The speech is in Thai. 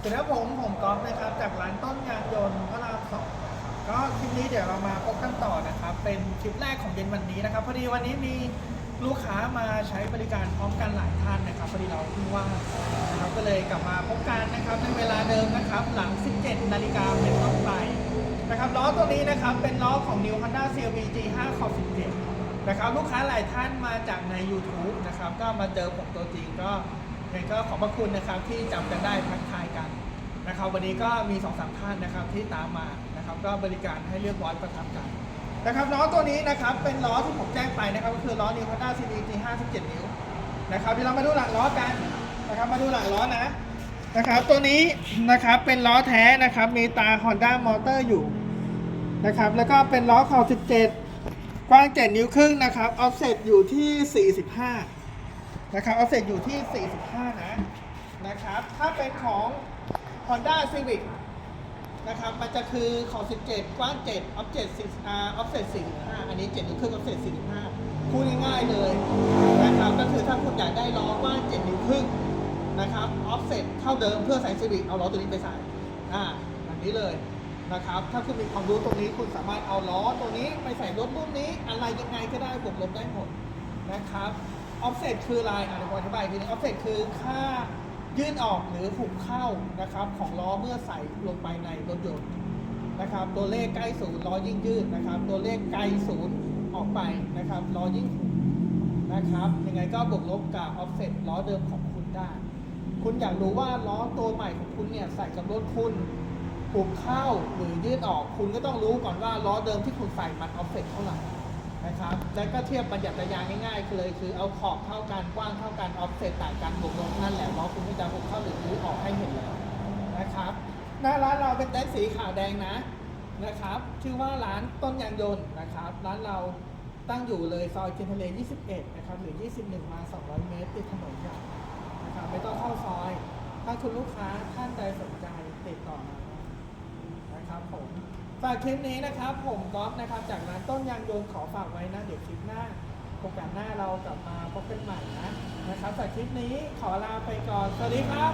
สวัสดีครับผมผมก๊อฟนะครับ จากร้านต้นยางยนต์พระรามสองก็คลิปนี้เดี๋ยวเรามาพบกันต่อนะครับ เป็นคลิปแรกของเย็นวันนี้นะครับพอดีวันนี้มีลูกค้ามาใช้บริการพร้อมกันหลายท่านนะครับพอดีเราเพิ่งว่างนะครับก็เลยกลับมาพบกันนะครับในเวลาเดิมนะครับ หลัง 17 นาฬิกาเป็นต้นไปนะครับล้อตัวนี้นะครับเป็นล้อของ New Honda CRV G5 ขอบ17นะครับลูกค้าหลายท่านมาจากใน YouTube นะครับก็มาเจอผมตัวจริงก็ ยังไงก็ขอบพระคุณนะครับที่จำกันได้ทักทายกันนะครับ วันนี้ก็มี2อสามท่านนะครับที่ตามมานะครับ ก็บริการให้เรียบร้อยประทับใจนะครับล้อตัวนี้นะครับเป็นล้อที่ผมแจ้งไปนะครับ ก็คือล้อ New Honda CB G 57 นิ้วนะครับเดี๋ยวเรามาดูหลังล้อกันนะครับ มาดูหลังล้อนะนะครับตัวนี้นะครับเป็นล้อแท้นะครับ มีตา Honda Motor อยู่นะครับ แล้วก็เป็นล้อขอบ17 กว้าง 7 นิ้วครึ่งนะครับออฟเซ็ตอยู่ที่ 45 นะครับเอาเสร็จอยู่ที่ 45 นะ นะครับ ถ้าเป็นของ Honda Civic นะครับ มันจะคือของ 17 กว้าง 7 ออฟเจ็ด4อ่าออฟเซ็ต45 อันนี้7นิ้วครึ่งออฟเซ็ต45พูดง่ายๆเลยนะครับ ก็คือถ้าคุณอยากได้ล้อกว้าง7นิ้วครึ่งนะครับออฟเซ็ตเท่าเดิมเพื่อใส่ Civic เอาล้อตัวนี้ไปใส่ อ่าแบบนี้เลยนะครับ ถ้าคุณมีความรู้ตรงนี้คุณสามารถเอาล้อตัวนี้ไปใส่รถรุ่นนี้ อะไรยังไงก็ได้บวกลบได้หมดนะครับ ออฟเซตคืออะไรอะเดี๋ยวผมอธิบายทีนึงออฟเซตคือค่ายื่นออกหรือหุบเข้านะครับของล้อเมื่อใส่ลงไปในรถยนต์นะครับ ตัวเลขใกล้ศูนย์ล้อยิ่งยืดนะครับ ตัวเลขไกลศูนย์ออกไปนะครับล้อยิ่งหุบนะครับยังไงก็บวกลบกับออฟเซตล้อเดิมของคุณได้ คุณอยากรู้ว่าล้อตัวใหม่ของคุณเนี่ยใส่กับรถคุณหุบเข้าหรือยืดออก คุณก็ต้องรู้ก่อนว่าล้อเดิมที่คุณใส่มันออฟเซตเท่าไหร่ นะครับ แล้วก็เทียบประหยัดระยะง่ายๆคือเลยคือเอาขอบเท่ากันกว้างเท่ากันออฟเซตต่างกันบวกลบนั่นแหละล้อคุณก็จะหุบเข้าหรือยืดออกให้เห็นแล้วนะครับหน้าร้านเราเป็นเต็นท์สีขาวแดงนะนะครับ ชื่อว่าร้านต้นยางยนต์นะครับ ร้านเราตั้งอยู่เลยซอยเจนทะเล 21 นะครับ หรือ 21 มา 200 เมตร ติดถนนใหญ่นะครับ ไม่ต้องเข้าซอย ถ้าคุณลูกค้าท่านใดสนใจติดต่อมาได้ นะครับผม ฝากคลิปนี้นะครับ ผมก๊อฟนะครับ จากร้านต้นยางยนต์ขอฝากไว้นะ เดี๋ยวคลิปหน้าโอกาสหน้าเรากลับมาพบกันใหม่นะนะครับฝากคลิปนี้ขอลาไปก่อน สวัสดีครับ